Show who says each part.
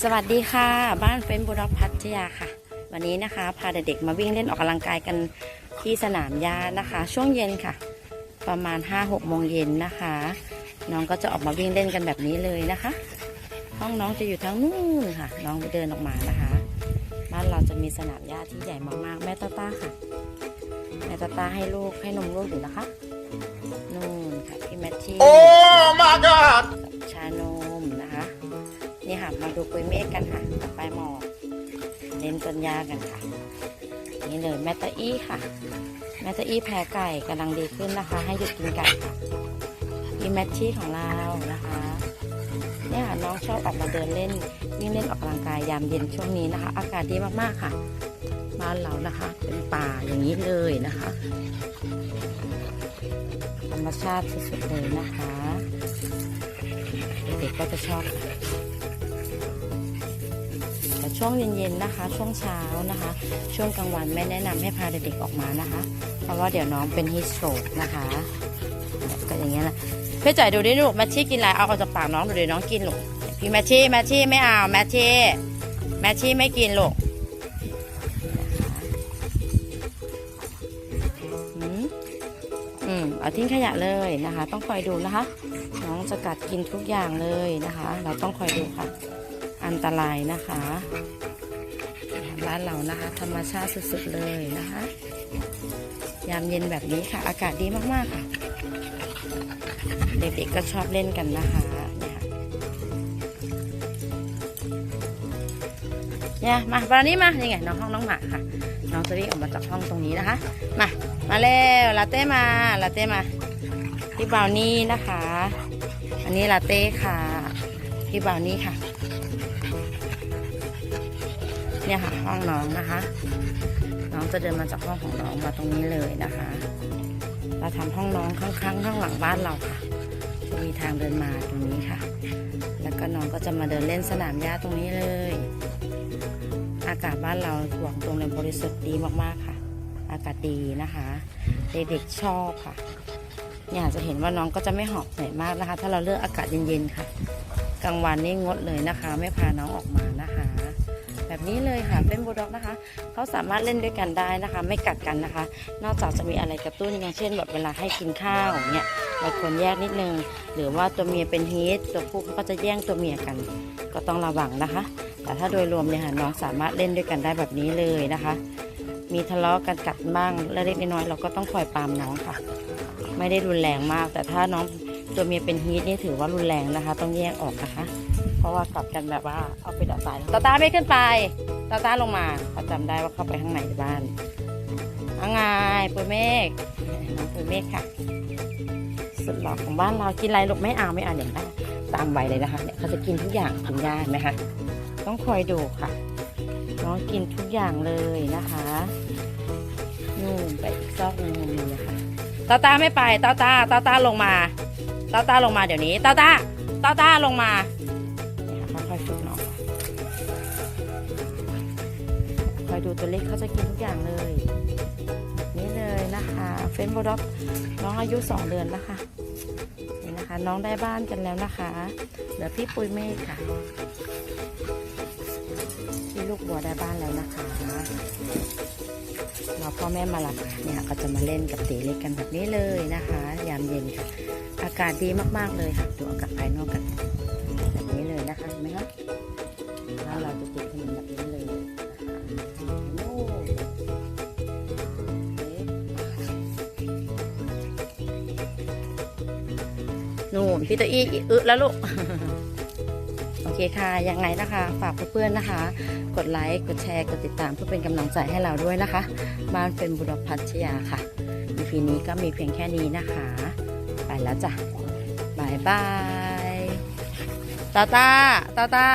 Speaker 1: สวัสดีค่ะ บ้านเฟนบุรพัทยาค่ะ วันนี้นะคะพาเด็กๆมาวิ่งเล่นออกกำลังกายกันที่สนามหญ้านะคะ ช่วงเย็นค่ะ ประมาณ 5-6โมงเย็นนะคะ น้องก็จะออกมาวิ่งเล่นกันแบบนี้เลยนะคะ ห้องน้องจะอยู่ทางนู้นค่ะ น้องเดินออกมานะคะ บ้านเราจะมีสนามหญ้าที่ใหญ่มากๆ แม่ตาตาค่ะ แม่ตาตาให้ลูกให้นมลูกอยู่นะคะนู่นค่ะพี่แมทที่ ดูปุยเมฆกันค่ะ ไปหมอกเล่นต้นยากันค่ะ นี่เลยแมตตาอี้ค่ะ แมตตาอี้แพ้ไก่กำลังดีขึ้นนะคะ ให้หยุดกินไก่ค่ะอีแมทชี่ของเรานะคะเนี่ยค่ะน้องชอบออกมาเดินเล่นวิ่งเล่นออกกำลังกายยามเย็นช่วงนี้นะคะ อากาศดีมากๆค่ะบ้านเรานะคะ เป็นป่าอย่างนี้เลยนะคะธรรมชาติสุดๆเลยนะคะ เด็กๆก็จะชอบ ช่วงเย็นๆนะคะ ช่วงเช้านะคะ ช่วงกลางวันไม่แนะนำให้พาเด็กๆออกมานะคะ เพราะว่าเดี๋ยวน้องเป็นฮิสโตรกนะคะก็อย่างเงี้ยแหละเพื่อจ่ายดูดิลูกแมทชี่กินอะไรเอาออกจากปากน้องดูดิน้องกินลูกพี่แมทชี่แมทชี่ไม่เอาแมทชี่แมทชี่ไม่กินลูกอืมอืมเอาทิ้งขยะเลยนะคะ ต้องคอยดูนะคะ น้องจะกัดกินทุกอย่างเลยนะคะ เราต้องคอยดูค่ะ อันตรายนะคะบ้านเรานะคะ ธรรมชาติสุดๆเลยนะคะ ยามเย็นแบบนี้ค่ะ อากาศดีมากๆค่ะ เด็กๆก็ชอบเล่นกันนะคะเนี่ยมาบานี้มานี่ไงน้องห้องน้องหมาค่ะ น้องจะวิ่งออกมาจากห้องตรงนี้นะคะ มา มาเร็วลาเต้มาลาเต้มาพี่บานี่นะคะ อันนี้ลาเต้ค่ะ พี่บานี่ค่ะ เนี่ยค่ะ ห้องน้องนะคะ น้องจะเดินมาจากห้องของน้องมาตรงนี้เลยนะคะ เราทำห้องน้องข้างๆข้างหลังบ้านเราค่ะจะมีทางเดินมาตรงนี้ค่ะ แล้วก็น้องก็จะมาเดินเล่นสนามหญ้าตรงนี้เลย อากาศบ้านเราหวังตรงเลยบริสุทธิ์ดีมากๆค่ะ อากาศดีนะคะเด็กๆชอบค่ะเนี่ยจะเห็นว่าน้องก็จะไม่หอบเหนื่อยมากนะคะ ถ้าเราเลือกอากาศเย็นๆค่ะ กลางวันนี่งดเลยนะคะ ไม่พาน้องออกมานะคะ แบบนี้เลยค่ะเป็นบูลด็อกนะคะเขาสามารถเล่นด้วยกันได้นะคะ ไม่กัดกันนะคะ นอกจากจะมีอะไรกระตุ้นอย่างเช่นแบบเวลาให้กินข้าวอย่างเนี่ยเราควรแยกนิดนึง หรือว่าตัวเมียเป็นฮีทตัวผู้เขาก็จะแย่งตัวเมียกัน ก็ต้องระวังนะคะ แต่ถ้าโดยรวมเนี่ยค่ะน้องสามารถเล่นด้วยกันได้แบบนี้เลยนะคะ มีทะเลาะกันกัดบ้างเล็กน้อยเราก็ต้องคอยปามน้องค่ะ ไม่ได้รุนแรงมาก แต่ถ้าน้อง ตัวเมียเป็นฮีทนี่ถือว่ารุนแรงนะคะ ต้องแยกออกนะคะ เพราะว่ากัดกันแบบว่าเอาไปดับไฟตาตาไม่ขึ้นไปตาตาลงมาเขาจำได้ว่าเข้าไปข้างในบ้านเอาไงปุยเมฆปุยเมฆค่ะสุดหล่อของบ้านเรากินอะไรลูกไม่เอาไม่เอาอย่างนั้นตามใบเลยนะคะเนี่ยเขาจะกินทุกอย่างกินยากไหมคะต้องคอยดูค่ะน้องกินทุกอย่างเลยนะคะนู่นไปอีกซอกนึงนึงนะคะตาตาไม่ไปตาตาตาตาลงมา ตาตาลงมาเดี๋ยวนี้ตาตาตาตาลงมาค่อยๆฝึกน้องค่อยดูตัวเล็กเขาจะกินทุกอย่างเลย นี่เลยนะคะเฟนโบด็อกน้องอายุสองเดือนแล้วค่ะนี่นะคะ น้องได้บ้านกันแล้วนะคะเหลือพี่ปุยเมฆค่ะที่ลูกบัวได้บ้านแล้วนะคะ ราพ่อแม่มารับเนี่ยก็จะมาเล่นกับตีเล็กกันแบบนี้เลยนะคะ ยามเย็นค่ะ อากาศดีมากๆเลยค่ะ ดูอากาศภายนอกกันแบบนี้เลยนะคะเห็นไหมคะแล้วเราจะติดถนนแบบนี้เลยโน่นพี่ตัวอี้อึแล้วลูก คค่ะ ยังไงนะคะ ฝากเพื่อนๆนะคะ กดไลค์ กดแชร์ กดติดตามเพื่อเป็นกำลังใจให้เราด้วยนะคะ บ้านเป็นบุรพัชยาค่ะ EP นี้ก็มีเพียงแค่นี้นะคะ ไปแล้วจ้ะบายบายตาตาตาตา